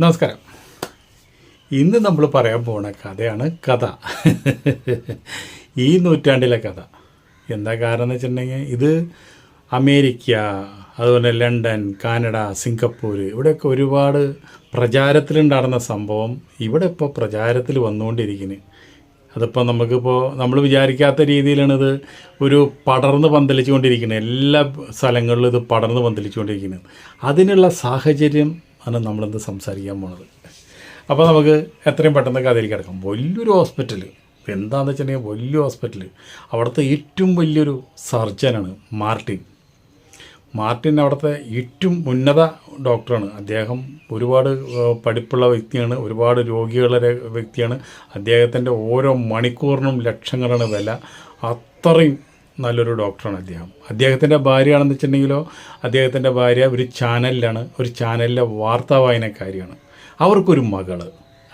നമസ്കാരം. ഇന്ന് നമ്മൾ പറയാൻ പോണ കഥയാണ് കഥ. ഈ നൂറ്റാണ്ടിലെ കഥ. എന്താ കാരണം എന്ന് വെച്ചിട്ടുണ്ടെങ്കിൽ ഇത് അമേരിക്ക അതുപോലെ ലണ്ടൻ കാനഡ സിംഗപ്പൂർ ഇവിടെയൊക്കെ ഒരുപാട് പ്രചാരത്തിലുണ്ടാകുന്ന സംഭവം ഇവിടെ ഇപ്പോൾ പ്രചാരത്തിൽ വന്നുകൊണ്ടിരിക്കുന്നു. അതിപ്പോൾ നമുക്കിപ്പോൾ നമ്മൾ വിചാരിക്കാത്ത രീതിയിലാണ് ഇത് ഒരു പടർന്ന് പന്തലിച്ചുകൊണ്ടിരിക്കുന്നത്. എല്ലാ സ്ഥലങ്ങളിലും ഇത് പടർന്ന് പന്തലിച്ചുകൊണ്ടിരിക്കുന്നത് അതിനുള്ള സാഹചര്യം ആണ് നമ്മളിന്ന് സംസാരിക്കാൻ പോണത്? അപ്പോൾ നമുക്ക് എത്രയും പെട്ടെന്ന് കഥയിലേക്ക് കിടക്കാം. വലിയൊരു ഹോസ്പിറ്റൽ എന്താണെന്ന് വെച്ചിട്ടുണ്ടെങ്കിൽ വലിയ ഹോസ്പിറ്റൽ അവിടുത്തെ ഏറ്റവും വലിയൊരു സർജനാണ് മാർട്ടിൻ. മാർട്ടിൻ അവിടുത്തെ ഏറ്റവും ഉന്നത ഡോക്ടറാണ് അദ്ദേഹം ഒരുപാട് പഠിപ്പുള്ള വ്യക്തിയാണ്. ഒരുപാട് രോഗികളുടെ വ്യക്തിയാണ്. അദ്ദേഹത്തിന്റെ ഓരോ മണിക്കൂറിനും ലക്ഷങ്ങളാണ് വില. അത്രയും നല്ലൊരു ഡോക്ടറാണ് അദ്ദേഹം. അദ്ദേഹത്തിന്റെ ഭാര്യയാണെന്ന് വെച്ചിട്ടുണ്ടെങ്കിലോ അദ്ദേഹത്തിന്റെ ഭാര്യ ഒരു ചാനലിലാണ് ഒരു ചാനലിലെ വാർത്താ വായനക്കാരിയാണ്. അവർക്കൊരു മകൾ.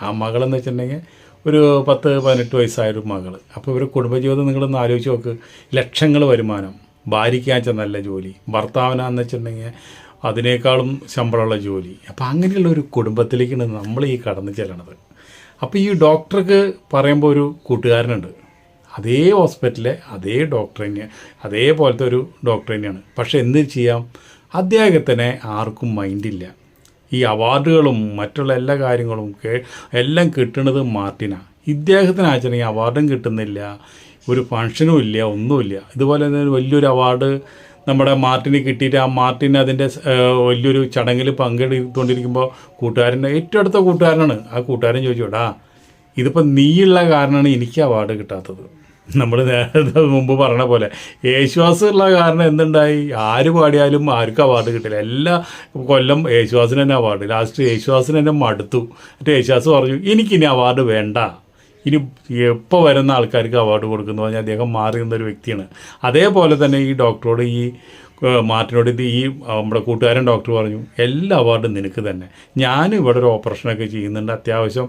ആ മകളെന്ന് വെച്ചിട്ടുണ്ടെങ്കിൽ ഒരു പത്ത് പതിനെട്ട് വയസ്സായൊരു മകൾ. അപ്പോൾ ഇവരുടെ കുടുംബജീവിതം നിങ്ങളൊന്ന് ആലോചിച്ച് നോക്ക്. ലക്ഷങ്ങൾ വരുമാനം. ഭാര്യയ്ക്കാച്ച നല്ല ജോലി. ഭർത്താവിനാന്ന് വെച്ചിട്ടുണ്ടെങ്കിൽ അതിനേക്കാളും ശമ്പളമുള്ള ജോലി. അപ്പോൾ അങ്ങനെയുള്ള ഒരു കുടുംബത്തിലേക്കാണ് നമ്മൾ ഈ കടന്നു ചെല്ലണത്. അപ്പോൾ ഈ ഡോക്ടർക്ക് പറയുമ്പോൾ ഒരു കൂട്ടുകാരനുണ്ട്. അതേ ഹോസ്പിറ്റലിലെ അതേ ഡോക്ടർ തന്നെ അതേപോലത്തെ ഒരു ഡോക്ടർ തന്നെയാണ്. പക്ഷേ എന്ത് ചെയ്യാം? അദ്ദേഹത്തിന് ആർക്കും മൈൻഡില്ല ഈ അവാർഡുകളും മറ്റുള്ള എല്ലാ കാര്യങ്ങളും എല്ലാം കിട്ടുന്നത് മാർട്ടിനാണ് ഇദ്ദേഹത്തിന് ആച്ചണെങ്കിൽ അവാർഡും കിട്ടുന്നില്ല. ഒരു ഫങ്ഷനും ഇല്ല ഒന്നുമില്ല. ഇതുപോലെ തന്നെ വലിയൊരു അവാർഡ് നമ്മുടെ മാർട്ടിന് കിട്ടിയിട്ട് ആ മാർട്ടിൻ അതിന്റെ വലിയൊരു ചടങ്ങിൽ പങ്കെടുത്തുകൊണ്ടിരിക്കുമ്പോൾ കൂട്ടുകാരന്റെ ഏറ്റവും അടുത്ത കൂട്ടുകാരനാണ്. ആ കൂട്ടുകാരൻ ചോദിച്ചു എടാ ഇതിപ്പോൾ നീയുള്ള കാരണമാണ് എനിക്ക് അവാർഡ് കിട്ടാത്തത്. നമ്മൾ നേരത്തെ മുമ്പ് പറഞ്ഞ പോലെ. യേശുവാസുള്ള കാരണം എന്തുണ്ടായി? ആര് പാടിയാലും ആർക്കും അവാർഡ് കിട്ടില്ല. എല്ലാ കൊല്ലം യേശുവാസിന് തന്നെ അവാർഡ്. ലാസ്റ്റ് യേശുവാസിന് തന്നെ മടുത്തു. എന്നിട്ട് യേശുവാസ് പറഞ്ഞു എനിക്കിനി അവാർഡ് വേണ്ട. ഇനി എപ്പോൾ വരുന്ന ആൾക്കാർക്ക് അവാർഡ് കൊടുക്കുന്നു? പറഞ്ഞാൽ അദ്ദേഹം മാറി നിന്നൊരു വ്യക്തിയാണ്. അതേപോലെ തന്നെ ഈ ഡോക്ടറോട് ഈ മാറ്റിനോട് ഇത് ഈ നമ്മുടെ കൂട്ടുകാരൻ ഡോക്ടർ പറഞ്ഞു എല്ലാ അവാർഡും നിനക്ക് തന്നെ. ഞാൻ ഇവിടെ ഒരു ഓപ്പറേഷനൊക്കെ ചെയ്യുന്നുണ്ട്. അത്യാവശ്യം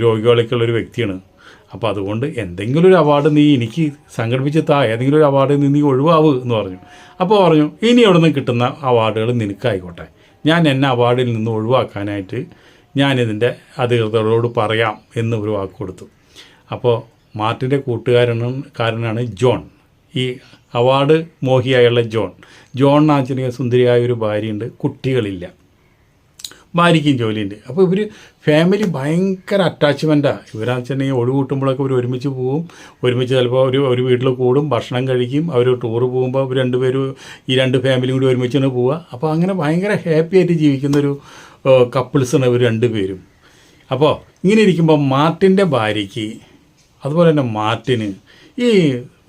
രോഗികളൊക്കെ ഉള്ളൊരു ഒരു വ്യക്തിയാണ്. അപ്പോൾ അതുകൊണ്ട് എന്തെങ്കിലും ഒരു അവാർഡ് നീ എനിക്ക് സംഘടിപ്പിച്ച് താ ഏതെങ്കിലും ഒരു അവാർഡ് നീ നീ ഒഴിവാവ് എന്ന് പറഞ്ഞു. അപ്പോൾ പറഞ്ഞു ഇനി അവിടെ നിന്ന് കിട്ടുന്ന അവാർഡുകൾ നിനക്കായിക്കോട്ടെ. ഞാൻ എന്നെ അവാർഡിൽ നിന്ന് ഒഴിവാക്കാനായിട്ട് ഞാനിതിന്റെ അധികൃതരോട് പറയാം എന്ന് ഒരു വാക്ക് കൊടുത്തു. അപ്പോൾ മാർട്ടിന്റെ കൂട്ടുകാരനും കാരനാണ് ജോൺ. ഈ അവാർഡ് മോഹിയായുള്ള ജോൺ. ജോൺ ആഞ്ചനിക സുന്ദരിയായ ഒരു ഭാര്യയുണ്ട് കുട്ടികളില്ല. ഭാര്യയ്ക്കും ജോലിയുണ്ട്. അപ്പോൾ ഇവർ ഫാമിലി ഭയങ്കര അറ്റാച്ച്മെന്റാണ് ഇവരാന്ന് വെച്ചിട്ടുണ്ടെങ്കിൽ ഒഴിവ് കൂട്ടുമ്പോഴൊക്കെ ഇവർ ഒരുമിച്ച് പോവും. ഒരുമിച്ച് ചിലപ്പോൾ ഒരു ഒരു വീട്ടിൽ കൂടും ഭക്ഷണം കഴിക്കും. അവർ ടൂറ് പോകുമ്പോൾ ഇവർ രണ്ടുപേരും ഈ രണ്ട് ഫാമിലിയും കൂടി ഒരുമിച്ചാണ് പോവുക അപ്പോൾ അങ്ങനെ ഭയങ്കര ഹാപ്പി ആയിട്ട് ജീവിക്കുന്നൊരു കപ്പിൾസാണ് ഇവർ രണ്ടുപേരും. അപ്പോൾ ഇങ്ങനെ ഇരിക്കുമ്പോൾ മാർട്ടിന്റെ ഭാര്യയ്ക്ക് അതുപോലെ തന്നെ മാർട്ടിന് ഈ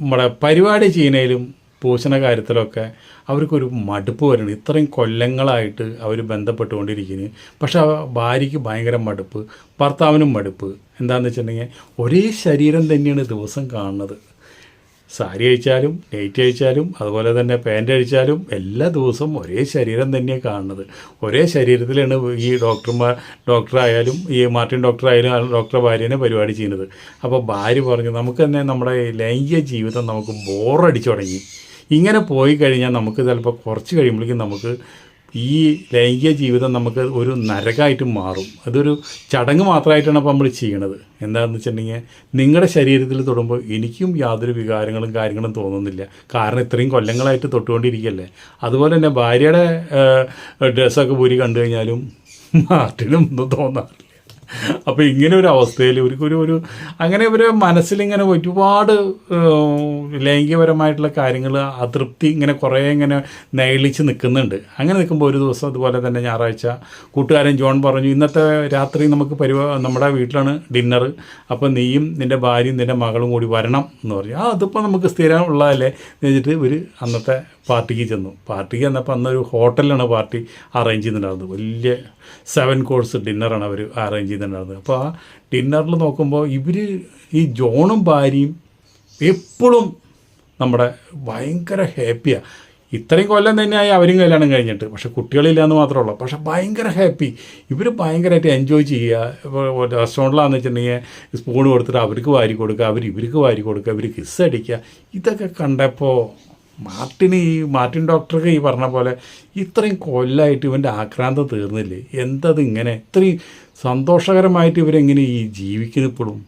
നമ്മുടെ പരിപാടി ചെയ്യുന്നതിലും പൂശണ കാര്യത്തിലൊക്കെ അവർക്കൊരു മടുപ്പ് വരണം. ഇത്രയും കൊല്ലങ്ങളായിട്ട് അവർ ബന്ധപ്പെട്ടുകൊണ്ടിരിക്കുന്നു. പക്ഷെ ആ ഭാര്യയ്ക്ക് ഭയങ്കര മടുപ്പ് ഭർത്താവിനും മടുപ്പ്. എന്താണെന്ന് വെച്ചിട്ടുണ്ടെങ്കിൽ ഒരേ ശരീരം തന്നെയാണ് ദിവസം കാണുന്നത്. സാരി അഴിച്ചാലും നെയ്റ്റ് അഴിച്ചാലും അതുപോലെ തന്നെ പാന്റ് അഴിച്ചാലും എല്ലാ ദിവസവും ഒരേ ശരീരം തന്നെയാണ് കാണുന്നത്. ഒരേ ശരീരത്തിലാണ് ഈ ഡോക്ടർമാർ ഡോക്ടറായാലും ഈ മാർട്ടിൻ ഡോക്ടറായാലും ഡോക്ടറെ ഭാര്യനെ പരിപാടി ചെയ്യുന്നത്. അപ്പോൾ ഭാര്യ പറഞ്ഞു നമുക്ക് തന്നെ നമ്മുടെ ലൈംഗിക ജീവിതം നമുക്ക് ബോറടിച്ചു തുടങ്ങി. ഇങ്ങനെ പോയി കഴിഞ്ഞാൽ നമുക്ക് ചിലപ്പോൾ കുറച്ച് കഴിയുമ്പോഴേക്കും നമുക്ക് ഈ ലൈംഗിക ജീവിതം നമുക്ക് ഒരു നരകമായിട്ട് മാറും. അതൊരു ചടങ്ങ് മാത്രമായിട്ടാണ് അപ്പോൾ നമ്മൾ ചെയ്യണത്. എന്താണെന്ന് വെച്ചിട്ടുണ്ടെങ്കിൽ നിങ്ങളുടെ ശരീരത്തിൽ തൊടുമ്പോൾ എനിക്കും യാതൊരു വികാരങ്ങളും കാര്യങ്ങളും തോന്നുന്നില്ല. കാരണം ഇത്രയും കൊല്ലങ്ങളായിട്ട് തൊട്ടുകൊണ്ടിരിക്കുകയല്ലേ. അതുപോലെ തന്നെ ഭാര്യയുടെ ഡ്രസ്സൊക്കെ പൂരി കണ്ടു കഴിഞ്ഞാലും മാർട്ടിനും ഒന്നും തോന്നാറില്ല. അപ്പോൾ ഇങ്ങനെ ഒരു അവസ്ഥയിൽ ഇവർക്കൊരു ഒരു അങ്ങനെ ഇവരെ മനസ്സിലിങ്ങനെ ഒരുപാട് ലൈംഗികപരമായിട്ടുള്ള കാര്യങ്ങൾ അതൃപ്തി ഇങ്ങനെ കുറേ ഇങ്ങനെ നൈളിച്ച് നിൽക്കുന്നുണ്ട്. അങ്ങനെ നിൽക്കുമ്പോൾ ഒരു ദിവസം അതുപോലെ തന്നെ ഞായറാഴ്ച കൂട്ടുകാരൻ ജോൺ പറഞ്ഞു ഇന്നത്തെ രാത്രി നമുക്ക് പരിപാ നമ്മുടെ വീട്ടിലാണ് ഡിന്നർ അപ്പോൾ നീയും നിന്റെ ഭാര്യയും നിന്റെ മകളും കൂടി വരണം എന്ന് പറഞ്ഞു. ആ അതിപ്പോൾ നമുക്ക് സ്ഥിരം ഉള്ളതല്ലേ എന്ന് വെച്ചിട്ട് ഇവർ അന്നത്തെ പാർട്ടിക്ക് ചെന്നു. പാർട്ടിക്ക് ചെന്നപ്പോൾ അന്നൊരു ഹോട്ടലിലാണ് പാർട്ടി അറേഞ്ച് ചെയ്യുന്നുണ്ടായിരുന്നത് വലിയ സെവൻ കോഴ്സ് ഡിന്നറാണ് അവർ അറേഞ്ച് ചെയ്തിട്ടുണ്ടായിരുന്നത്. അപ്പോൾ ആ ഡിന്നറിൽ നോക്കുമ്പോൾ ഇവർ ഈ ജോണും ഭാര്യയും എപ്പോഴും നമ്മുടെ ഭയങ്കര ഹാപ്പിയാണ് ഇത്രയും കൊല്ലം തന്നെയായി അവരും കല്യാണം കഴിഞ്ഞിട്ട്. പക്ഷെ കുട്ടികളില്ല എന്ന് മാത്രമേ ഉള്ളൂ. പക്ഷെ ഭയങ്കര ഹാപ്പി. ഇവർ ഭയങ്കരമായിട്ട് എൻജോയ് ചെയ്യുക. റെസ്റ്റോറന്റിലാണെന്ന് വെച്ചിട്ടുണ്ടെങ്കിൽ സ്പൂൺ കൊടുത്തിട്ട് അവർക്ക് വാരി കൊടുക്കുക അവർ ഇവർക്ക് വാരി കൊടുക്കുക ഇവർ കിസ് അടിക്കുക. ഇതൊക്കെ കണ്ടപ്പോൾ മാർട്ടിന് ഈ മാർട്ടിൻ ഡോക്ടർക്ക് ഈ പറഞ്ഞ പോലെ ഇത്രയും കൊല്ലമായിട്ട് ഇവന്റെ ആക്രാന്തം തീർന്നില്ലേ? എന്തത് ഇങ്ങനെ? ഇത്രയും സന്തോഷകരമായിട്ട് ഇവരെങ്ങനെ ഈ ജീവിക്കുന്നു ഇപ്പോഴും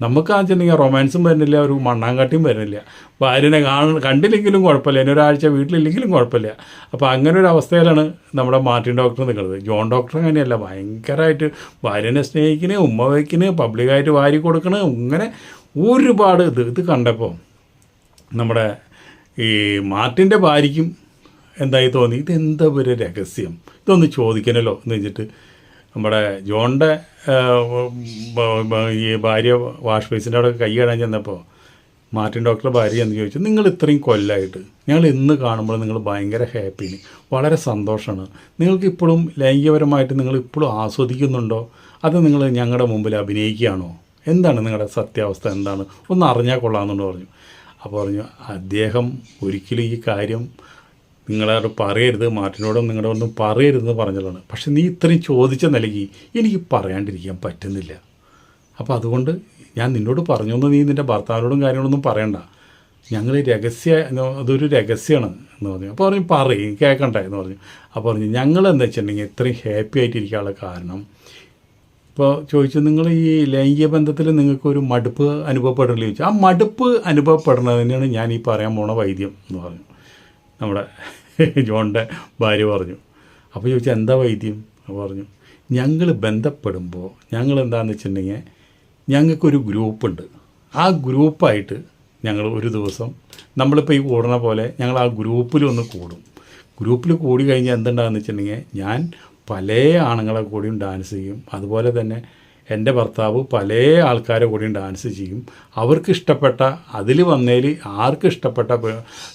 നമുക്ക് ചെന്നെങ്കിൽ റൊമാൻസും വരുന്നില്ല ഒരു മണ്ണാങ്കാട്ടിയും വരുന്നില്ല. ഭാര്യനെ കാണ കണ്ടില്ലെങ്കിലും കുഴപ്പമില്ല. ഇനി ഒരാഴ്ച വീട്ടിലില്ലെങ്കിലും കുഴപ്പമില്ല. അപ്പോൾ അങ്ങനെ ഒരു അവസ്ഥയിലാണ് നമ്മുടെ മാർട്ടിൻ ഡോക്ടർ നിൽക്കുന്നത്. ജോൺ ഡോക്ടർ അങ്ങനെയല്ല ഭയങ്കരമായിട്ട് ഭാര്യനെ സ്നേഹിക്കണേ ഉമ്മ വയ്ക്കണേ പബ്ലിക്കായിട്ട് വാരി കൊടുക്കണേ ഇങ്ങനെ ഒരുപാട് ഇത് ഇത് കണ്ടപ്പോൾ നമ്മുടെ ഈ മാർട്ടിന്റെ ഭാര്യയ്ക്കും എന്തായി തോന്നി? ഇതെന്താ ഒരു രഹസ്യം? ഇതൊന്ന് ചോദിക്കണല്ലോ എന്ന് വെച്ചിട്ട് നമ്മുടെ ജോണിന്റെ ഈ ഭാര്യ വാഷ് ബേസിന്റെ അവിടെ കൈ കാണാൻ ചെന്നപ്പോൾ മാർട്ടിൻ ഡോക്ടറുടെ ഭാര്യ എന്ന് ചോദിച്ചു നിങ്ങൾ ഇത്രയും കൊല്ലമായിട്ട് ഞങ്ങൾ ഇന്ന് കാണുമ്പോൾ നിങ്ങൾ ഭയങ്കര ഹാപ്പിയാണ് വളരെ സന്തോഷമാണ്. നിങ്ങൾക്ക് ഇപ്പോഴും ലൈംഗികപരമായിട്ട് നിങ്ങൾ ഇപ്പോഴും ആസ്വദിക്കുന്നുണ്ടോ? അത് നിങ്ങൾ ഞങ്ങളുടെ മുമ്പിൽ അഭിനയിക്കുകയാണോ? എന്താണ് നിങ്ങളുടെ സത്യാവസ്ഥ? എന്താണ്? ഒന്ന് അറിഞ്ഞാൽ കൊള്ളാമെന്നുണ്ട് പറഞ്ഞു. അപ്പോൾ പറഞ്ഞു അദ്ദേഹം ഒരിക്കലും ഈ കാര്യം നിങ്ങളോട് പറയരുത് മാർട്ടിനോടും നിങ്ങളോടൊന്നും പറയരുതെന്ന് പറഞ്ഞതാണ്. പക്ഷെ നീ ഇത്രയും ചോദിച്ച നിലയ്ക്ക് എനിക്ക് പറയാണ്ടിരിക്കാൻ പറ്റുന്നില്ല. അപ്പോൾ അതുകൊണ്ട് ഞാൻ നിന്നോട് പറഞ്ഞു എന്ന് നീ നിന്റെ ഭർത്താവിനോടും കാര്യങ്ങളൊന്നും പറയണ്ട. ഞങ്ങൾ രഹസ്യ അതൊരു രഹസ്യമാണ് എന്ന് പറഞ്ഞു. അപ്പോൾ പറഞ്ഞു പറയും കേൾക്കണ്ടേ? എന്ന് പറഞ്ഞു. അപ്പോൾ പറഞ്ഞു ഞങ്ങൾ എന്താ വെച്ചിട്ടുണ്ടെങ്കിൽ ഇത്രയും ഹാപ്പി ആയിട്ടിരിക്കാനുള്ള കാരണം ഇപ്പോൾ ചോദിച്ചു നിങ്ങൾ ഈ ലൈംഗിക ബന്ധത്തിൽ നിങ്ങൾക്ക് ഒരു മടുപ്പ് അനുഭവപ്പെടില്ല ചോദിച്ചു. ആ മടുപ്പ് അനുഭവപ്പെടുന്നതിനാണ് ഞാൻ ഈ പറയാൻ പോണ വൈദ്യം എന്ന് പറഞ്ഞു. നമ്മുടെ ജോണിന്റെ ഭാര്യ പറഞ്ഞു. അപ്പോൾ ചോദിച്ചു എന്താ വൈദ്യം? പറഞ്ഞു ഞങ്ങൾ ബന്ധപ്പെടുമ്പോൾ ഞങ്ങൾ എന്താണെന്ന് വെച്ചിട്ടുണ്ടെങ്കിൽ ഞങ്ങൾക്കൊരു ഗ്രൂപ്പുണ്ട്. ആ ഗ്രൂപ്പായിട്ട് ഞങ്ങൾ ഒരു ദിവസം നമ്മളിപ്പോൾ ഈ കൂടണ പോലെ ഞങ്ങൾ ആ ഗ്രൂപ്പിലൊന്ന് കൂടും. ഗ്രൂപ്പിൽ കൂടി കഴിഞ്ഞാൽ എന്തുണ്ടാകുന്ന വെച്ചിട്ടുണ്ടെങ്കിൽ ഞാൻ പല ആണുങ്ങളെ കൂടിയും ഡാൻസ് ചെയ്യും. അതുപോലെ തന്നെ എന്റെ ഭർത്താവ് പല ആൾക്കാരെ കൂടിയും ഡാൻസ് ചെയ്യും. അവർക്ക് ഇഷ്ടപ്പെട്ട അതിൽ വന്നതിൽ ആർക്ക് ഇഷ്ടപ്പെട്ട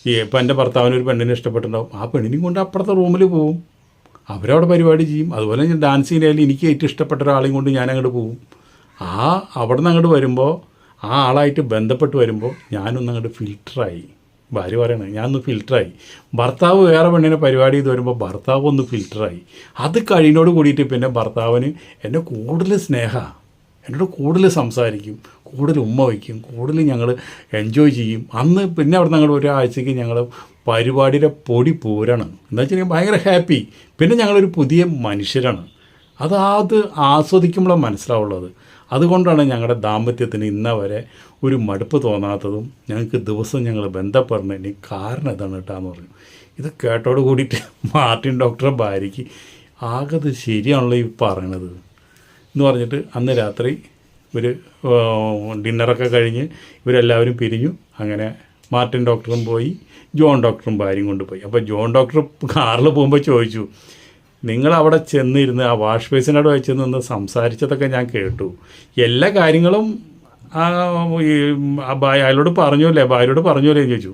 ഇപ്പം എന്റെ ഭർത്താവിന് ഒരു പെണ്ണിനെ ഇഷ്ടപ്പെട്ടിട്ടുണ്ടാവും. ആ പെണ്ണിനെയും കൊണ്ട് അപ്പുറത്തെ റൂമിൽ പോവും. അവരവിടെ പരിപാടി ചെയ്യും. അതുപോലെ ഞാൻ ഡാൻസ് ചെയ്യുന്നതിൽ എനിക്ക് ഏറ്റവും ഇഷ്ടപ്പെട്ട ഒരാളെയും കൊണ്ട് ഞാൻ അങ്ങോട്ട് പോവും. ആ അവിടെ നിന്ന് അങ്ങോട്ട് വരുമ്പോൾ ആ ആളായിട്ട് ബന്ധപ്പെട്ട് വരുമ്പോൾ ഞാനൊന്ന് അങ്ങോട്ട് ഫിൽറ്ററായി ഭാര്യ പറയണേ ഞാനൊന്ന് ഫിൽറ്ററായി ഭർത്താവ് വേറെ പെണ്ണിനെ പരിപാടി ചെയ്ത് വരുമ്പോൾ ഭർത്താവ് ഒന്ന് ഫിൽറ്ററായി അത് കഴിഞ്ഞോട് കൂടിയിട്ട് പിന്നെ ഭർത്താവിന് എന്നെ കൂടുതൽ സ്നേഹമാണ് എന്നോട് കൂടുതൽ സംസാരിക്കും കൂടുതൽ ഉമ്മ വയ്ക്കും കൂടുതൽ ഞങ്ങൾ എൻജോയ് ചെയ്യും. അന്ന് പിന്നെ അവിടെ ഞങ്ങൾ ഒരാഴ്ചയ്ക്ക് ഞങ്ങൾ പരിപാടിയുടെ പൊടി പൂരാണ്. എന്താ വെച്ചിട്ടുണ്ടെങ്കിൽ ഭയങ്കര ഹാപ്പി പിന്നെ ഞങ്ങളൊരു പുതിയ മനുഷ്യരാണ്. അത് അത് ആസ്വദിക്കുമ്പോഴാണ് മനസ്സിലാവുള്ളത്. അതുകൊണ്ടാണ് ഞങ്ങളുടെ ദാമ്പത്യത്തിന് ഇന്നവരെ ഒരു മടുപ്പ് തോന്നാത്തതും ഞങ്ങൾക്ക് ദിവസം ഞങ്ങൾ ബന്ധപ്പെടുന്നതിന് കാരണം ഇതാണ് കേട്ടാന്ന് പറഞ്ഞു ഇത് കേട്ടോട് കൂടിയിട്ട് മാർട്ടിൻ ഡോക്ടറെ ഭാര്യയ്ക്ക് ആകെ ഇത് ശരിയാണല്ലോ ഈ പറയണത്. എന്ന് പറഞ്ഞിട്ട് അന്ന് രാത്രി ഒരു ഡിന്നറൊക്കെ കഴിഞ്ഞ് ഇവരെല്ലാവരും പിരിഞ്ഞു. അങ്ങനെ മാർട്ടിൻ ഡോക്ടറും പോയി ജോൺ ഡോക്ടറും ഭാര്യയും കൊണ്ടുപോയി അപ്പോൾ ജോൺ ഡോക്ടർ കാറിൽ പോകുമ്പോൾ ചോദിച്ചു നിങ്ങൾ അവിടെ ചെന്നിരുന്ന് ആ വാഷ് ബേസിനോട് വെച്ച് നിന്ന് സംസാരിച്ചതൊക്കെ ഞാൻ കേട്ടു. എല്ലാ കാര്യങ്ങളും അയാളോട് പറഞ്ഞല്ലേ? ഭാര്യയോട് പറഞ്ഞല്ലേ ചോദിച്ചു.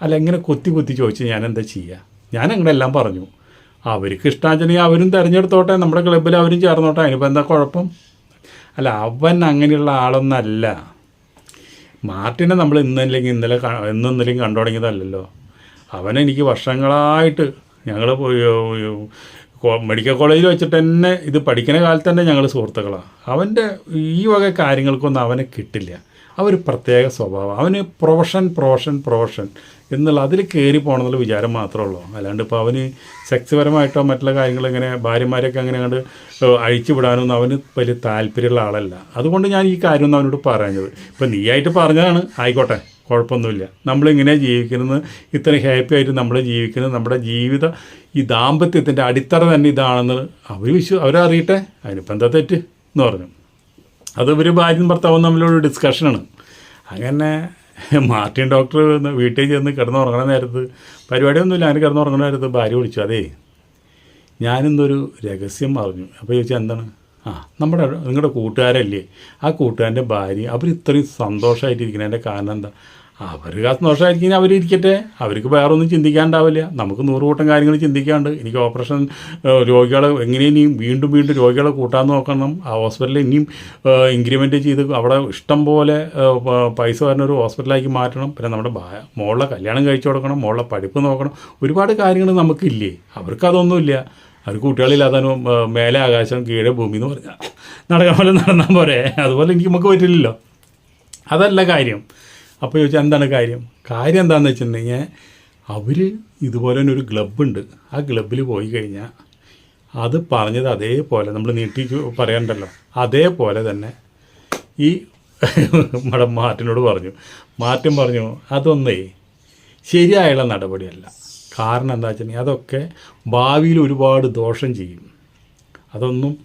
അല്ല എങ്ങനെ കൊത്തി കൊത്തി ചോദിച്ചു ഞാൻ എന്താ ചെയ്യുക ഞാൻ അങ്ങനെ എല്ലാം പറഞ്ഞു. അവർക്ക് ഇഷ്ടാഞ്ജലി അവരും തിരഞ്ഞെടുത്തോട്ടെ നമ്മുടെ ക്ലബ്ബിൽ അവരും ചേർന്നോട്ടെ അതിനിപ്പോൾ എന്താ കുഴപ്പം? അല്ല അവൻ അങ്ങനെയുള്ള ആളൊന്നല്ല. മാർട്ടിനെ നമ്മൾ ഇന്നല്ലെങ്കിൽ ഇന്നലെ ഇന്നലെയും കണ്ടു തുടങ്ങിയതല്ലല്ലോ. അവനെനിക്ക് വർഷങ്ങളായിട്ട് ഞങ്ങൾ മെഡിക്കൽ കോളേജിൽ വെച്ചിട്ട് തന്നെ ഇത് പഠിക്കുന്ന കാലത്ത് തന്നെ ഞങ്ങൾ സുഹൃത്തുക്കളാണ് അവന്റെ ഈ വക കാര്യങ്ങൾക്കൊന്നും അവനെ കിട്ടില്ല. അവർ പ്രത്യേക സ്വഭാവം. അവന് പ്രൊഫഷൻ പ്രൊഫഷൻ പ്രൊഫഷൻ എന്നുള്ള അതിൽ കയറി പോകണമെന്നുള്ള വിചാരം മാത്രമേ ഉള്ളൂ. അല്ലാണ്ട് ഇപ്പോൾ അവന് സെക്സ് പരമായിട്ടോ മറ്റുള്ള കാര്യങ്ങൾ ഇങ്ങനെ അങ്ങനെ അങ്ങോട്ട് അഴിച്ചു വിടാനൊന്നും അവന് വലിയ താല്പര്യമുള്ള ആളല്ല. അതുകൊണ്ട് ഞാൻ ഈ കാര്യമൊന്നും അവനോട് പറഞ്ഞത് ഇപ്പം നീയായിട്ട് പറഞ്ഞതാണ്. ആയിക്കോട്ടെ. കുഴപ്പമൊന്നുമില്ല. നമ്മളിങ്ങനെ ജീവിക്കുന്നത് ഇത്ര ഹാപ്പി ആയിട്ട് നമ്മൾ ജീവിക്കുന്നത് നമ്മുടെ ജീവിത ഈ ദാമ്പത്യത്തിന്റെ അടിത്തറ തന്നെ ഇതാണെന്ന് അവർ വിശ്വ അവരറിയട്ടെ? അതിനിപ്പോൾ എന്താ തെറ്റ് എന്ന് പറഞ്ഞു. അത് ഒരു ഭാര്യയും ഭർത്താവും തമ്മിലുള്ള ഡിസ്കഷനാണ് അങ്ങനെ മാർട്ടിൻ ഡോക്ടർ വീട്ടിൽ ചെന്ന് കിടന്നുറങ്ങണ നേരത്ത് പരിപാടിയൊന്നുമില്ല അങ്ങനെ കിടന്നുറങ്ങണ നേരത്ത് ഭാര്യ വിളിച്ചു. അതേ ഞാനിന്നൊരു രഹസ്യം പറഞ്ഞു. അപ്പോൾ ചോദിച്ചാൽ എന്താണ്? ആ നമ്മുടെ നിങ്ങളുടെ കൂട്ടുകാരല്ലേ? ആ കൂട്ടുകാരന്റെ ഭാര്യ അവർ ഇത്രയും സന്തോഷമായിട്ടിരിക്കുന്നതിന്റെ കാരണം എന്താ? അവർക്ക് ആ സന്തോഷമായിരിക്കും ഇരിക്കട്ടെ അവർക്ക് വേറെ ഒന്നും ചിന്തിക്കാണ്ടാവില്ല. നമുക്ക് നൂറ് കൂട്ടം കാര്യങ്ങൾ ചിന്തിക്കാണ്ട് എനിക്ക് ഓപ്പറേഷൻ രോഗികളെ എങ്ങനെ വീണ്ടും വീണ്ടും രോഗികളെ കൂട്ടാൻ നോക്കണം. ആ ഹോസ്പിറ്റലിൽ ഇനിയും ഇൻക്രിമെന്റ് ചെയ്ത് അവിടെ ഇഷ്ടം പോലെ പൈസ വരുന്ന ഒരു ഹോസ്പിറ്റലാക്കി മാറ്റണം. പിന്നെ നമ്മുടെ മോളെ കല്യാണം കഴിച്ചു കൊടുക്കണം. മോളെ പഠിപ്പ് നോക്കണം. ഒരുപാട് കാര്യങ്ങൾ നമുക്കില്ലേ? അവർക്കതൊന്നുമില്ല. അവർ കുട്ടികളില്ലാതാനും മേലെ ആകാശം കീഴെ ഭൂമി എന്ന് പറഞ്ഞാൽ നടക്കാൻ പോലെ നടന്നാൽ പോരെ. അതുപോലെ എനിക്ക് നമുക്ക് പറ്റില്ലല്ലോ. അതല്ല കാര്യം. അപ്പോൾ ചോദിച്ചാൽ എന്താണ് കാര്യം? കാര്യം എന്താണെന്ന് വെച്ചിട്ടുണ്ടെങ്കിൽ അവർ ഇതുപോലെ തന്നെ ഒരു ക്ലബ്ബുണ്ട് ആ ക്ലബ്ബിൽ പോയി കഴിഞ്ഞാൽ അത് പറഞ്ഞത് അതേപോലെ നമ്മൾ നീട്ടി പറയണ്ടല്ലോ. അതേപോലെ തന്നെ ഈ നമ്മുടെ മാർട്ടിനോട് പറഞ്ഞു. മാർട്ടിൻ പറഞ്ഞു അതൊന്നേ ശരിയായുള്ള നടപടിയല്ല. കാരണം എന്താ വെച്ചിട്ടുണ്ടെങ്കിൽ അതൊക്കെ ഭാവിയിൽ ഒരുപാട് ദോഷം ചെയ്യും. അതൊന്നും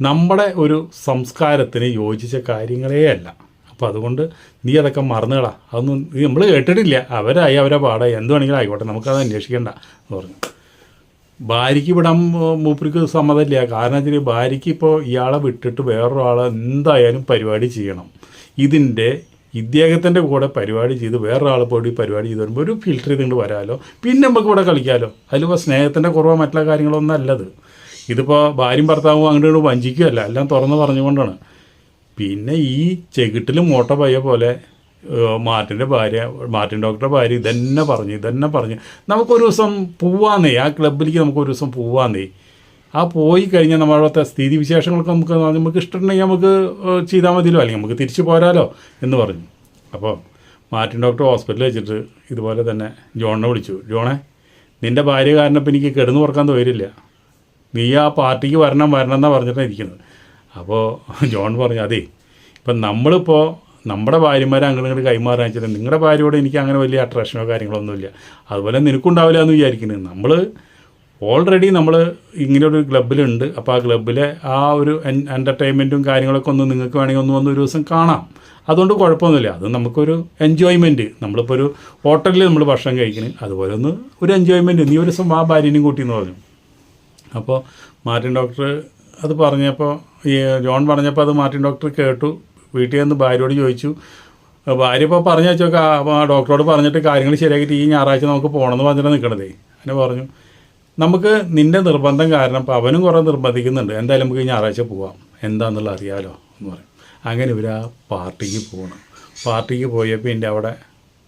നമ്മുടെ ഒരു സംസ്കാരത്തിന് യോജിച്ച കാര്യങ്ങളേ അല്ല. അപ്പോൾ അതുകൊണ്ട് നീ അതൊക്കെ മറന്നുകളാ. അതൊന്നും നമ്മൾ കേട്ടിട്ടില്ല. അവരായി അവരെ പാടായി. എന്ത് വേണമെങ്കിലും ആയിക്കോട്ടെ. നമുക്കത് അന്വേഷിക്കണ്ട എന്ന് പറഞ്ഞു. ഭാര്യയ്ക്ക് വിടാൻ മൂപ്പർക്ക് സമ്മതമില്ല. കാരണം വെച്ചാൽ ഭാര്യയ്ക്ക് ഇപ്പോൾ ഇയാളെ വിട്ടിട്ട് വേറൊരാളെ എന്തായാലും പരിപാടി ചെയ്യണം. ഇതിന്റെ ഇദ്ദേഹത്തിന്റെ കൂടെ പരിപാടി ചെയ്ത് വേറൊരാളെ പോയി പരിപാടി ചെയ്ത് വരുമ്പോൾ ഒരു ഫിൽറ്റർ ചെയ്തുകൊണ്ട് വരാമല്ലോ പിന്നെ നമുക്ക് ഇവിടെ കളിക്കാമല്ലോ അതിലിപ്പോൾ സ്നേഹത്തിന്റെ കുറവോ മറ്റുള്ള കാര്യങ്ങളൊന്നും അല്ലത്. ഇതിപ്പോൾ ഭാര്യയും ഭർത്താവും അങ്ങോട്ട് വഞ്ചിക്കുകയല്ല. എല്ലാം തുറന്ന് പറഞ്ഞുകൊണ്ടാണ്. പിന്നെ ഈ ചെകിട്ടിൽ മോട്ട പയ്യ പോലെ മാർട്ടിന്റെ ഭാര്യ മാർട്ടിൻ ഡോക്ടറുടെ ഭാര്യ ഇതന്നെ പറഞ്ഞു ഇതന്നെ പറഞ്ഞു. നമുക്കൊരു ദിവസം പോവാന്നേ. ആ ക്ലബിലേക്ക് നമുക്കൊരു ദിവസം പോവാന്നേ. ആ പോയി കഴിഞ്ഞാൽ നമ്മളവിടുത്തെ സ്ഥിതി വിശേഷങ്ങളൊക്കെ നമുക്ക് നമുക്ക് ഇഷ്ടമുണ്ടെങ്കിൽ നമുക്ക് ചെയ്താൽ മതിയല്ലോ. അല്ലെങ്കിൽ നമുക്ക് തിരിച്ചു പോരാലോ എന്ന് പറഞ്ഞു. അപ്പോൾ മാർട്ടിൻ ഡോക്ടർ ഹോസ്പിറ്റലിൽ വെച്ചിട്ട് ഇതുപോലെ തന്നെ ജോണിനെ വിളിച്ചു. ജോണേ നിന്റെ ഭാര്യ കാരണം ഇപ്പം എനിക്ക് കിടന്നു ഉറക്കാൻ തോരില്ല നീ ആ പാർട്ടിക്ക് വരണം വരണം എന്നാണ് പറഞ്ഞിട്ടാണ് ഇരിക്കുന്നത്. അപ്പോൾ ജോൺ പറഞ്ഞു അതേ ഇപ്പം നമ്മളിപ്പോൾ നമ്മുടെ ഭാര്യമാരെ അങ്ങോട്ട് കൈമാറാൻ വെച്ചാൽ നിങ്ങളുടെ ഭാര്യയോട് എനിക്ക് അങ്ങനെ വലിയ അട്രാക്ഷനോ കാര്യങ്ങളോ ഒന്നുമില്ല. അതുപോലെ നിനക്കുണ്ടാവില്ല എന്ന് വിചാരിക്കുന്നത് നമ്മൾ ഓൾറെഡി നമ്മൾ ഇങ്ങനെ ഒരു ക്ലബ്ബിലുണ്ട് അപ്പോൾ ആ ക്ലബ്ബിലെ ആ ഒരു എന്റർടൈൻമെന്റും കാര്യങ്ങളൊക്കെ ഒന്ന് നിങ്ങൾക്ക് വേണമെങ്കിൽ ഒന്ന് വന്ന് ഒരു ദിവസം കാണാം. അതുകൊണ്ട് കുഴപ്പമൊന്നുമില്ല. അത് നമുക്കൊരു എൻജോയ്മെന്റ് നമ്മളിപ്പോൾ ഒരു ഹോട്ടലിൽ നമ്മൾ ഭക്ഷണം കഴിക്കുന്നത് അതുപോലെ ഒന്ന് ഒരു എൻജോയ്മെന്റ് നീ ഒരു ദിവസം ആ ഭാര്യനെയും കൂട്ടി എന്ന് പറഞ്ഞു. അപ്പോൾ മാർട്ടിൻ ഡോക്ടർ അത് പറഞ്ഞപ്പോൾ ഈ ജോൺ പറഞ്ഞപ്പോൾ അത് മാർട്ടിൻ ഡോക്ടർ കേട്ടു. വീട്ടിൽ നിന്ന് ഭാര്യയോട് ചോദിച്ചു. ഭാര്യ ഇപ്പോൾ പറഞ്ഞു വെച്ചോക്കെ ഡോക്ടറോട് പറഞ്ഞിട്ട് കാര്യങ്ങൾ ശരിയാക്കിയിട്ട് ഈ ഞായറാഴ്ച നമുക്ക് പോകണമെന്ന് പറഞ്ഞിട്ട് നിൽക്കണതേ അങ്ങനെ പറഞ്ഞു. നമുക്ക് നിന്റെ നിർബന്ധം കാരണം ഇപ്പോൾ അവനും കുറേ നിർബന്ധിക്കുന്നുണ്ട്. എന്തായാലും നമുക്ക് ഞായറാഴ്ച പോവാം. എന്താണെന്നുള്ള അറിയാലോ എന്ന് പറയും. അങ്ങനെ ഇവർ ആ പാർട്ടിക്ക് പോകണം പാർട്ടിക്ക് പോയപ്പോൾ എന്റെ അവിടെ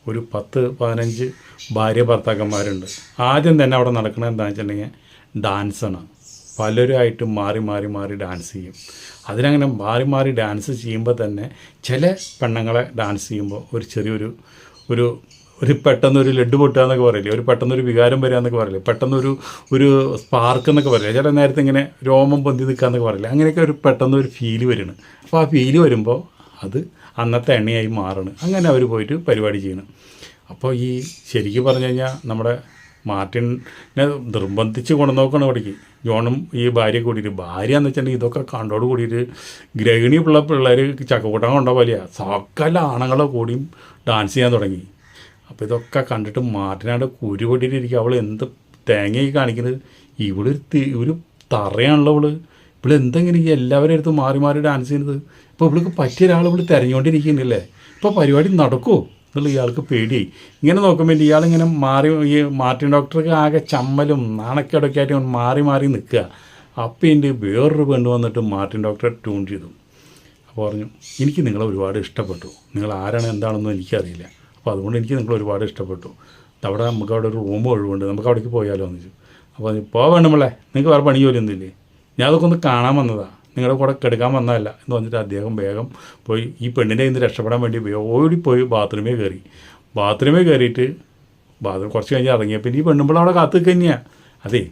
ഒരു പത്ത് പതിനഞ്ച് ഭാര്യ ഭർത്താക്കന്മാരുണ്ട്. ആദ്യം തന്നെ അവിടെ നടക്കുന്നത് എന്താണെന്ന് വെച്ചിട്ടുണ്ടെങ്കിൽ ഡാൻസാണ് പലരുമായിട്ട് മാറി മാറി മാറി ഡാൻസ് ചെയ്യും. അതിനങ്ങനെ മാറി മാറി ഡാൻസ് ചെയ്യുമ്പോൾ തന്നെ ചില പെണ്ണുങ്ങളെ ഡാൻസ് ചെയ്യുമ്പോൾ ഒരു ചെറിയൊരു ഒരു ഒരു പെട്ടെന്നൊരു ലഡ്ഡു പൊട്ടുക എന്നൊക്കെ പറയില്ലേ? ഒരു പെട്ടെന്നൊരു വികാരം വരിക എന്നൊക്കെ പറയില്ലേ? പെട്ടെന്നൊരു ഒരു സ്പാർക്ക് എന്നൊക്കെ പറയില്ലേ? ചില നേരത്തെ ഇങ്ങനെ രോമം പൊന്തി നിൽക്കുക എന്നൊക്കെ പറയില്ലേ? അങ്ങനെയൊക്കെ ഒരു പെട്ടെന്ന് ഒരു ഫീൽ വരുന്നത് അപ്പോൾ ആ ഫീൽ വരുമ്പോൾ അത് അന്നത്തെ എണ്ണയായി മാറണ് അങ്ങനെ അവർ പോയിട്ട് പരിപാടി ചെയ്യണം അപ്പോൾ ഈ ശരിക്കും പറഞ്ഞു കഴിഞ്ഞാൽ നമ്മുടെ മാർട്ടിനെ നിർബന്ധിച്ച് കൊണ്ടുനോക്കണം ഇവിടേക്ക് ജോണും ഈ ഭാര്യ കൂടിയിട്ട് ഭാര്യ എന്ന് വെച്ചിട്ടുണ്ടെങ്കിൽ ഇതൊക്കെ കണ്ടോട് കൂടിയിട്ട് ഗ്രഹിണി പിള്ള പിള്ളേർ ചക്കക്കൂട്ടം കൊണ്ട പോലെയാണ് സകല ആണുങ്ങളെ കൂടിയും ഡാൻസ് ചെയ്യാൻ തുടങ്ങി. അപ്പോൾ ഇതൊക്കെ കണ്ടിട്ട് മാറ്റിനാട് കുരു അവൾ എന്ത് തേങ്ങയായി കാണിക്കുന്നത്? ഇവിടെ ഒരു ഒരു തറയാണല്ലോ അവൾ ഇവിടെ എന്തെങ്കിലും ഈ എല്ലാവരും അടുത്ത് മാറി മാറി ഡാൻസ് ചെയ്യുന്നത്. ഇപ്പോൾ ഇവൾക്ക് പറ്റിയ ഒരാൾ ഇവിടെ തിരഞ്ഞുകൊണ്ടിരിക്കുന്നില്ലേ? ഇപ്പോൾ പരിപാടി നടക്കുമോ എന്നുള്ള ഇയാൾക്ക് പേടിയായി. ഇങ്ങനെ നോക്കുമ്പോൾ ഇയാളിങ്ങനെ മാറി ഈ മാർട്ടിൻ ഡോക്ടർക്ക് ആകെ ചമ്മലും നാണക്കേടൊക്കെ ആയിട്ട് മാറി മാറി നിൽക്കുക. അപ്പം എന്റെ വേറൊരു പെണ്ണ് വന്നിട്ട് മാർട്ടിൻ ഡോക്ടറെ ട്യൂൺ ചെയ്തു. അപ്പോൾ പറഞ്ഞു എനിക്ക് നിങ്ങളെ ഒരുപാട് ഇഷ്ടപ്പെട്ടു. നിങ്ങൾ ആരാണ്? എന്താണെന്നും എനിക്കറിയില്ല. അപ്പോൾ അതുകൊണ്ട് എനിക്ക് നിങ്ങൾ ഒരുപാട് ഇഷ്ടപ്പെട്ടു. അവിടെ നമുക്ക് അവിടെ ഒരു റൂം ഒഴിവുണ്ട്. നമുക്ക് അവിടേക്ക് പോയാലോ എന്ന് ചോദിച്ചു. അപ്പോൾ പോവേണ്ട നമ്മളെ നിങ്ങൾക്ക് വേറെ പണി ജോലിയൊന്നുമില്ലേ ഞാൻ അതൊക്കെ ഒന്ന് കാണാൻ വന്നതാണ് നിങ്ങളുടെ കൂടെ കെടുക്കാൻ വന്നതല്ല. എന്ന് പറഞ്ഞിട്ട് അദ്ദേഹം വേഗം പോയി ഈ പെണ്ണിനെ ഇന്ന് രക്ഷപ്പെടാൻ വേണ്ടി ഓടി പോയി ബാത്റൂമേ കയറി. ബാത്റൂമേ കയറിയിട്ട് ബാത്റൂം കുറച്ച് കഴിഞ്ഞ് ഇറങ്ങിയപ്പോൾ ഈ പെണ്ണുമ്പോൾ അവിടെ കാത്തു തന്നെയാണ് അതെ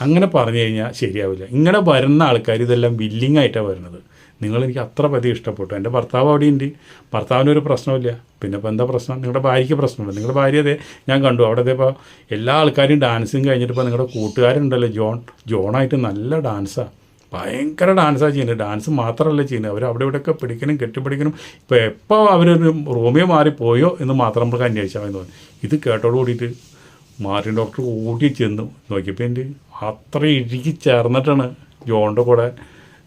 അങ്ങനെ പറഞ്ഞു കഴിഞ്ഞാൽ ശരിയാവില്ല. ഇങ്ങനെ വരുന്ന ആൾക്കാർ ഇതെല്ലാം വില്ലിങ് ആയിട്ടാണ് വരുന്നത്. നിങ്ങൾ എനിക്ക് അത്ര പതി ഇഷ്ടപ്പെട്ടു. എന്റെ ഭർത്താവ് അവിടെ ഉണ്ട് ഭർത്താവിന് ഒരു പ്രശ്നമില്ല പിന്നെ ഇപ്പോൾ എന്താ പ്രശ്നം? നിങ്ങളുടെ ഭാര്യയ്ക്ക് പ്രശ്നമുണ്ട് നിങ്ങളുടെ ഭാര്യ അതെ ഞാൻ കണ്ടു. അവിടെ ഇപ്പോൾ എല്ലാ ആൾക്കാരും ഡാൻസും കഴിഞ്ഞിട്ട് ഇപ്പോൾ നിങ്ങളുടെ കൂട്ടുകാരുണ്ടല്ലോ ജോൺ. ജോണായിട്ട് നല്ല ഡാൻസാണ് ഭയങ്കര ഡാൻസാണ് ചെയ്യുന്നത്. ഡാൻസ് മാത്രമല്ല ചെയ്യുന്നത്. അവർ അവിടെ ഇവിടെയൊക്കെ പിടിക്കണം കെട്ടിപ്പിടിക്കണം ഇപ്പോൾ എപ്പോൾ അവരൊരു റൂമിൽ മാറിപ്പോയോ എന്ന് മാത്രം നമുക്ക് അന്വേഷിച്ചാൽ മതി ഇത് കേട്ടോട് കൂടിയിട്ട് മാർട്ടിൻ ഡോക്ടർ ഓടി ചെന്നു. നോക്കിയപ്പോൾ എന്റെ അത്ര ഇഴുകി ചേർന്നിട്ടാണ് ജോണിന്റെ കൂടെ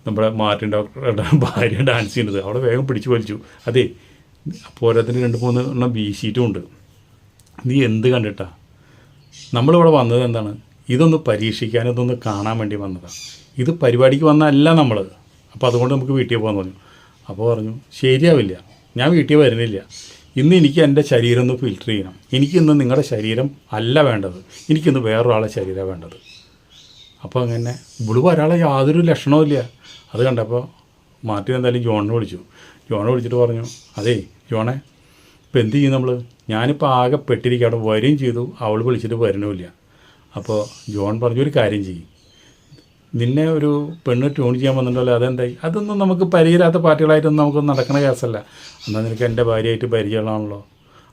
നമ്മുടെ മാർട്ടിൻ ഡോക്ടറുടെ ഭാര്യ ഡാൻസ് ചെയ്യുന്നത്. അവിടെ വേഗം പിടിച്ചു വലിച്ചു. അതെ പോരാത്തിന് രണ്ട് മൂന്ന് എണ്ണം വീശിയിട്ടും ഉണ്ട്. നീ എന്ത് കണ്ടിട്ടാ? നമ്മളിവിടെ വന്നത് എന്താണ്? ഇതൊന്ന് പരീക്ഷിക്കാൻ ഇതൊന്ന് കാണാൻ വേണ്ടി വന്നതാണ് ഇത് പരിപാടിക്ക് വന്നതല്ല നമ്മൾ അപ്പോൾ അതുകൊണ്ട് നമുക്ക് വീട്ടിൽ പോകാൻ പറഞ്ഞു. അപ്പോൾ പറഞ്ഞു ശരിയാവില്ല. ഞാൻ വീട്ടിൽ വരുന്നില്ല. ഇന്ന് എനിക്ക് എന്റെ ശരീരം ഒന്ന് ഫിൽറ്റർ ചെയ്യണം. എനിക്കിന്ന് നിങ്ങളുടെ ശരീരം അല്ല വേണ്ടത്. എനിക്കിന്ന് വേറൊരാളെ ശരീരം വേണ്ടത്. അപ്പോൾ അങ്ങനെ ഇവിടെ ഒരാളെ യാതൊരു ലക്ഷണവും ഇല്ല. അത് കണ്ടപ്പോൾ മാർട്ടിൻ എന്തായാലും ജോണിനെ വിളിച്ചു. ജോണിനെ വിളിച്ചിട്ട് പറഞ്ഞു അതേ ജോണെ ഇപ്പം എന്ത് ചെയ്യും നമ്മൾ ഞാനിപ്പോൾ ആകെ പെട്ടിരിക്കുക അവിടെ വരികയും ചെയ്തു. അവൾ വിളിച്ചിട്ട് വരണമില്ല അപ്പോൾ ജോൺ പറഞ്ഞു ഒരു കാര്യം ചെയ്യും. നിന്നെ ഒരു പെണ്ണ് ട്യൂൺ ചെയ്യാൻ വന്നിട്ടുണ്ടല്ലോ അതെന്തായി? അതൊന്നും നമുക്ക് പരിചയമില്ലാത്ത പാർട്ടികളായിട്ടൊന്നും നമുക്ക് നടക്കണ കേസല്ല. എന്നാൽ നിനക്ക് എന്റെ ഭാര്യയായിട്ട് പരിചയമുള്ളതാണല്ലോ.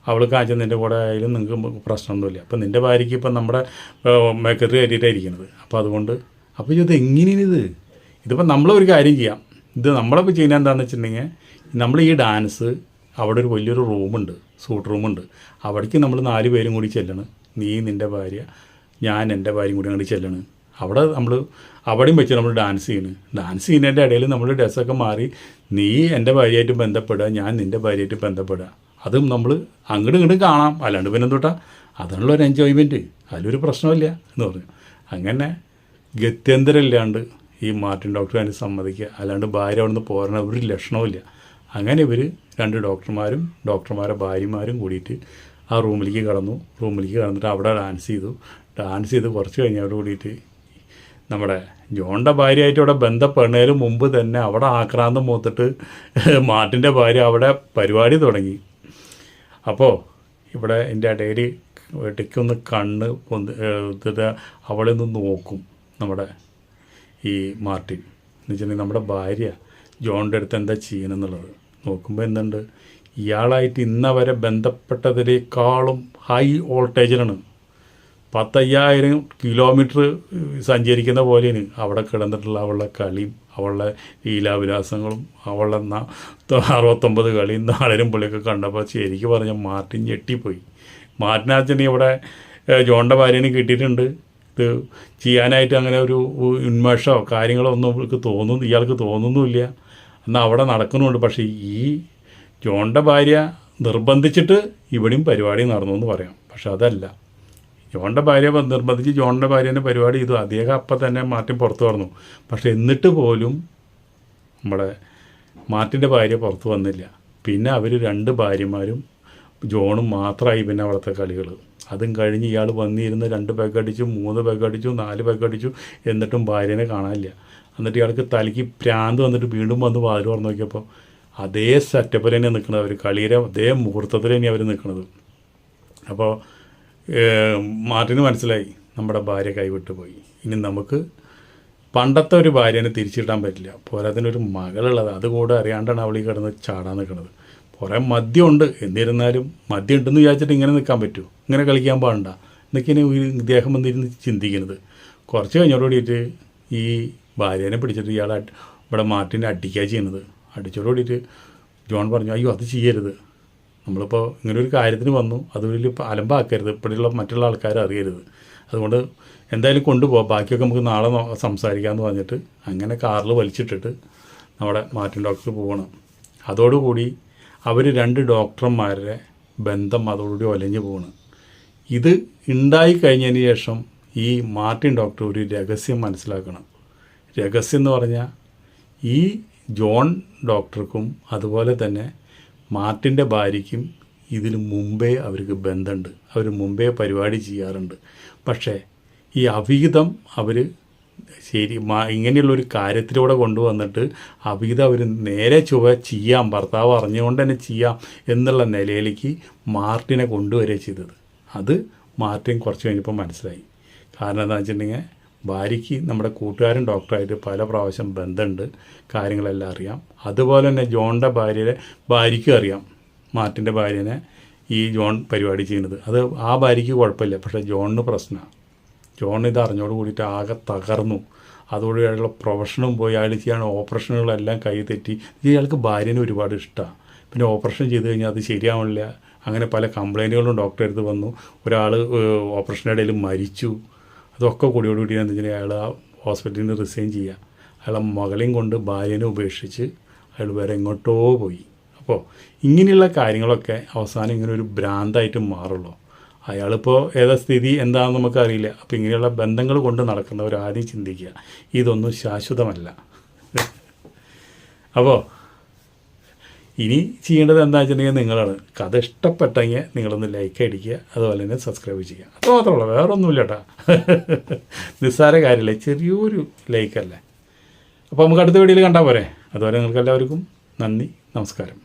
അവൾ കാഴ്ച നിന്റെ കൂടെ ആയാലും നിങ്ങൾക്ക് പ്രശ്നമൊന്നുമില്ല. അപ്പം നിന്റെ ഭാര്യയ്ക്ക് ഇപ്പം നമ്മുടെ മേക്കറി കയറ്റിയിട്ടാണ് ഇരിക്കുന്നത്. അപ്പോൾ അതുകൊണ്ട് അപ്പോൾ ഇത് എങ്ങനെയാണിത് ഇത്? ഇതിപ്പോൾ നമ്മളൊരു കാര്യം ചെയ്യാം. ഇത് നമ്മളിപ്പോൾ ചെയ്യുന്നത് എന്താണെന്ന് വെച്ചിട്ടുണ്ടെങ്കിൽ നമ്മൾ ഈ ഡാൻസ് അവിടെ ഒരു വലിയൊരു റൂമുണ്ട് സൂട്ട് റൂമുണ്ട് അവിടേക്ക് നമ്മൾ നാല് പേരും കൂടി ചെല്ലണം. നീ നിന്റെ ഭാര്യ ഞാൻ എന്റെ ഭാര്യയും കൂടി അങ്ങോട്ട് ചെല്ലണം. അവിടെ നമ്മൾ അവിടെയും വെച്ച് നമ്മൾ ഡാൻസ് ചെയ്യുന്നു. ഡാൻസ് ചെയ്യുന്നതിന്റെ ഇടയിൽ നമ്മൾ ഡ്രസ്സൊക്കെ മാറി നീ എന്റെ ഭാര്യയായിട്ട് ബന്ധപ്പെടുക ഞാൻ നിന്റെ ഭാര്യയായിട്ട് ബന്ധപ്പെടുക. അതും നമ്മൾ അങ്ങോട്ടും ഇങ്ങോട്ടും കാണാം. അല്ലാണ്ട് പിന്നെ തൊട്ടാ ഒരു എൻജോയ്മെന്റ് അതിലൊരു പ്രശ്നമില്ല എന്ന് പറഞ്ഞു. അങ്ങനെ ഗത്യന്തരമില്ലാണ്ട് ഈ മാർട്ടിൻ ഡോക്ടർ അതിന് സമ്മതിക്കുക. അല്ലാണ്ട് ഭാര്യ അവിടുന്ന് പോരണ ഒരു ലക്ഷണവുമില്ല. അങ്ങനെ ഇവർ രണ്ട് ഡോക്ടർമാരും ഡോക്ടർമാരെ ഭാര്യമാരും കൂടിയിട്ട് ആ റൂമിലേക്ക് കടന്നു. റൂമിലേക്ക് കടന്നിട്ട് അവിടെ ഡാൻസ് ചെയ്തു. ഡാൻസ് ചെയ്ത് കുറച്ച് കഴിഞ്ഞവരോട് കൂടിയിട്ട് നമ്മുടെ ജോണിന്റെ ഭാര്യയായിട്ട് അവിടെ ബന്ധപ്പെടുന്നതിന് മുമ്പ് തന്നെ അവിടെ ആക്രാന്തം മൂത്തിട്ട് മാർട്ടിന്റെ ഭാര്യ അവിടെ പരിപാടി തുടങ്ങി. അപ്പോൾ ഇവിടെ എന്റെ ഇടയിൽ ഇടയ്ക്കൊന്ന് കണ്ണ് ഇതിട്ട് അവളെ നോക്കും നമ്മുടെ ഈ മാർട്ടിൻ. എന്ന് വെച്ചിട്ടുണ്ടെങ്കിൽ നമ്മുടെ ഭാര്യ ജോണിന്റെ അടുത്ത് എന്താ ചെയ്യണമെന്നുള്ളത് നോക്കുമ്പോൾ എന്തുണ്ട്? ഇയാളായിട്ട് ഇന്നവരെ ബന്ധപ്പെട്ടതിനേക്കാളും ഹൈ വോൾട്ടേജിലാണ്. പത്തയ്യായിരം കിലോമീറ്റർ സഞ്ചരിക്കുന്ന പോലെയാണ് അവിടെ കിടന്നിട്ടുള്ള അവളുടെ കളിയും അവളുടെ ലീലാവിലാസങ്ങളും അവളുടെ അറുപത്തൊമ്പത് കളിയും നാളരും പുള്ളിയൊക്കെ കണ്ടപ്പോൾ ശരിക്കും പറഞ്ഞ മാർട്ടിൻ ഞെട്ടിപ്പോയി. മാർട്ടിനാച്ചനെ ഇവിടെ ജോണിന്റെ ഭാര്യനെ കിട്ടിയിട്ടുണ്ട്. ഇത് ചെയ്യാനായിട്ട് അങ്ങനെ ഒരു ഉന്മേഷമോ കാര്യങ്ങളോ ഒന്നും ഇവൾക്ക് തോന്നുന്നു ഇയാൾക്ക് തോന്നുന്നുമില്ല. എന്നാൽ അവിടെ നടക്കുന്നുണ്ട്. പക്ഷേ ഈ ജോണിന്റെ ഭാര്യ നിർബന്ധിച്ചിട്ട് ഇവിടെയും പരിപാടി നടന്നു എന്ന് പറയാം. പക്ഷെ അതല്ല. ജോണിന്റെ ഭാര്യ വന്ന് നിർബന്ധിച്ച് ജോണിന്റെ ഭാര്യനെ പരിപാടി ചെയ്തു അദ്ദേഹം അപ്പം തന്നെ മാർട്ടിൻ പുറത്തു പറഞ്ഞു പക്ഷെ എന്നിട്ട് പോലും നമ്മുടെ മാർട്ടിന്റെ ഭാര്യ പുറത്ത് വന്നില്ല. പിന്നെ അവർ രണ്ട് ഭാര്യമാരും ജോണും മാത്രമായി പിന്നെ അവിടുത്തെ കളികൾ അതും കഴിഞ്ഞ് ഇയാൾ വന്നിരുന്ന് രണ്ട് പേക്കടിച്ചു മൂന്ന് പേക്കടിച്ചു നാല് പേക്കടിച്ചു എന്നിട്ടും ഭാര്യനെ കാണാനില്ല. എന്നിട്ട് ഇയാൾക്ക് തലയ്ക്ക് പ്രാന്ത് വന്നിട്ട് വീണ്ടും വന്ന് വാതിൽ പറഞ്ഞു നോക്കിയപ്പോൾ അതേ സെറ്റപ്പിൽ തന്നെ നിൽക്കുന്നത് അവർ കളിയുടെ അതേ മുഹൂർത്തത്തിൽ തന്നെ അവർ നിൽക്കുന്നത് അപ്പോൾ മാർട്ടിന് മനസ്സിലായി നമ്മുടെ ഭാര്യ കൈവിട്ട് പോയി. ഇനി നമുക്ക് പണ്ടത്തെ ഒരു ഭാര്യനെ തിരിച്ചിടാൻ പറ്റില്ല. പോരാതിനൊരു മകളുള്ളത്. അതുകൂടെ അറിയാണ്ടാണ് അവൾ ഈ കിടന്ന് ചാടാൻ നിൽക്കുന്നത്. കുറേ മദ്യമുണ്ട്. എന്നിരുന്നാലും മദ്യം ഉണ്ടെന്ന് വിചാരിച്ചിട്ട് ഇങ്ങനെ നിൽക്കാൻ പറ്റുമോ ഇങ്ങനെ കളിക്കാൻ പാടണ്ട എന്നൊക്കെയാണ് ഇദ്ദേഹം വന്നിരുന്ന് ചിന്തിക്കുന്നത്. കുറച്ച് കഴിഞ്ഞോട് കൂടിയിട്ട് ഈ ഭാര്യേനെ പിടിച്ചിട്ട് ഇയാൾ ഇവിടെ മാർട്ടിനെ അടിക്കുക ചെയ്യുന്നത്. അടിച്ചോട് കൂടിയിട്ട് ജോൺ പറഞ്ഞു അയ്യോ അത് ചെയ്യരുത്. നമ്മളിപ്പോൾ ഇങ്ങനെ ഒരു കാര്യത്തിന് വന്നു അത് വലിയ അലമ്പാക്കരുത്. ഇപ്പോഴുള്ള മറ്റുള്ള ആൾക്കാർ അറിയരുത്. അതുകൊണ്ട് എന്തായാലും കൊണ്ടുപോകാം ബാക്കിയൊക്കെ നമുക്ക് നാളെ സംസാരിക്കാമെന്ന് പറഞ്ഞിട്ട് അങ്ങനെ കാറിൽ വലിച്ചിട്ടിട്ട് നമ്മുടെ മാറ്റിൻ ഡോക്ടർ പോകണം അതോടുകൂടി അവർ രണ്ട് ഡോക്ടർമാരുടെ ബന്ധം അതോടുകൂടി ഒലഞ്ഞു പോകണം ഇത് ഉണ്ടായി കഴിഞ്ഞതിന് ശേഷം ഈ മാർട്ടിൻ ഡോക്ടർ ഒരു രഹസ്യം മനസ്സിലാക്കണം. രഹസ്യം എന്ന് പറഞ്ഞാൽ ഈ ജോൺ ഡോക്ടർക്കും അതുപോലെ തന്നെ മാർട്ടിന്റെ ഭാര്യയ്ക്കും ഇതിന് മുമ്പേ അവർക്ക് ബന്ധമുണ്ട്. അവർ മുമ്പേ പരിപാടി ചെയ്യാറുണ്ട്. പക്ഷേ ഈ അവിഹിതം അവർ ശരി ഇങ്ങനെയുള്ളൊരു കാര്യത്തിലൂടെ കൊണ്ടുവന്നിട്ട് അവിഹിതം അവർ നേരെ ചുവ ചെയ്യാം ഭർത്താവ് അറിഞ്ഞുകൊണ്ട് തന്നെ ചെയ്യാം എന്നുള്ള നിലയിലേക്ക് മാർട്ടിനെ കൊണ്ടുവരിക ചെയ്തത്. അത് മാർട്ടിൻ കുറച്ച് കഴിഞ്ഞപ്പോൾ മനസ്സിലായി. കാരണം എന്താണെന്ന് വെച്ചിട്ടുണ്ടെങ്കിൽ ഭാര്യയ്ക്ക് നമ്മുടെ കൂട്ടുകാരൻ ഡോക്ടറായിട്ട് പല പ്രാവശ്യം ബന്ധമുണ്ട്. കാര്യങ്ങളെല്ലാം അറിയാം. അതുപോലെ തന്നെ ജോണിന്റെ ഭാര്യയുടെ ഭാര്യയ്ക്കും അറിയാം. മാർട്ടിന്റെ ഭാര്യനെ ഈ ജോൺ പരിപാടി ചെയ്യുന്നത്. അത് ആ ഭാര്യയ്ക്ക് കുഴപ്പമില്ല. പക്ഷേ ജോണിന് പ്രശ്നമാണ്. ജോൺ ഇത് അറിഞ്ഞോട് കൂടിയിട്ട് ആകെ തകർന്നു. അതോടെ അയാളുടെ പ്രൊഫഷനും പോയി. അയാൾ ചെയ്യാൻ ഓപ്പറേഷനുകളെല്ലാം കൈ തെറ്റി. ഇയാൾക്ക് ഭാര്യനെ ഒരുപാട് ഇഷ്ടമാണ്. പിന്നെ ഓപ്പറേഷൻ ചെയ്ത് കഴിഞ്ഞാൽ അത് ശരിയാവണില്ല. അങ്ങനെ പല കംപ്ലൈന്റുകളും ഡോക്ടറെ അടുത്ത് വന്നു. ഒരാൾ ഓപ്പറേഷന്റെ ഇടയിൽ മരിച്ചു. അതൊക്കെ കൂടിയോടുകൂടി എന്താ വെച്ചാൽ അയാൾ ആ ഹോസ്പിറ്റലിൽ നിന്ന് റിസൈൻ ചെയ്യുക. അയാളെ മകളെയും കൊണ്ട് ഭാര്യനെ ഉപേക്ഷിച്ച് അയാൾ വേറെ എങ്ങോട്ടോ പോയി. അപ്പോൾ ഇങ്ങനെയുള്ള കാര്യങ്ങളൊക്കെ അവസാനം ഇങ്ങനെ ഒരു ഭ്രാന്തായിട്ട് മാറുള്ളൂ. അയാളിപ്പോൾ ഏതാ സ്ഥിതി? എന്താണെന്ന് നമുക്കറിയില്ല. അപ്പോൾ ഇങ്ങനെയുള്ള ബന്ധങ്ങൾ കൊണ്ട് നടക്കുന്നവർ ആദ്യം ചിന്തിക്കുക. ഇതൊന്നും ശാശ്വതമല്ല. അപ്പോൾ ഇനി ചെയ്യേണ്ടത് എന്താ വെച്ചിട്ടുണ്ടെങ്കിൽ നിങ്ങളാണ്. കഥ ഇഷ്ടപ്പെട്ടെങ്കിൽ നിങ്ങളൊന്ന് ലൈക്ക് അടിക്കുക അതുപോലെ തന്നെ സബ്സ്ക്രൈബ് ചെയ്യുക. അത് മാത്രമല്ല വേറെ ഒന്നുമില്ല കേട്ടോ. നിസ്സാര കാര്യമില്ല? ചെറിയൊരു ലൈക്കല്ലേ അപ്പോൾ നമുക്ക് അടുത്ത വീഡിയോയിൽ കണ്ടാൽ പോരെ. അതുപോലെ നിങ്ങൾക്ക് എല്ലാവർക്കും നന്ദി നമസ്കാരം.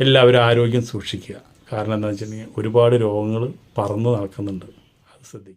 എല്ലാവരും ആരോഗ്യം സൂക്ഷിക്കുക. കാരണം എന്താണെന്ന് വെച്ചിട്ടുണ്ടെങ്കിൽ ഒരുപാട് രോഗങ്ങൾ പറന്ന് നടക്കുന്നുണ്ട്. അത് ശ്രദ്ധിക്കുക.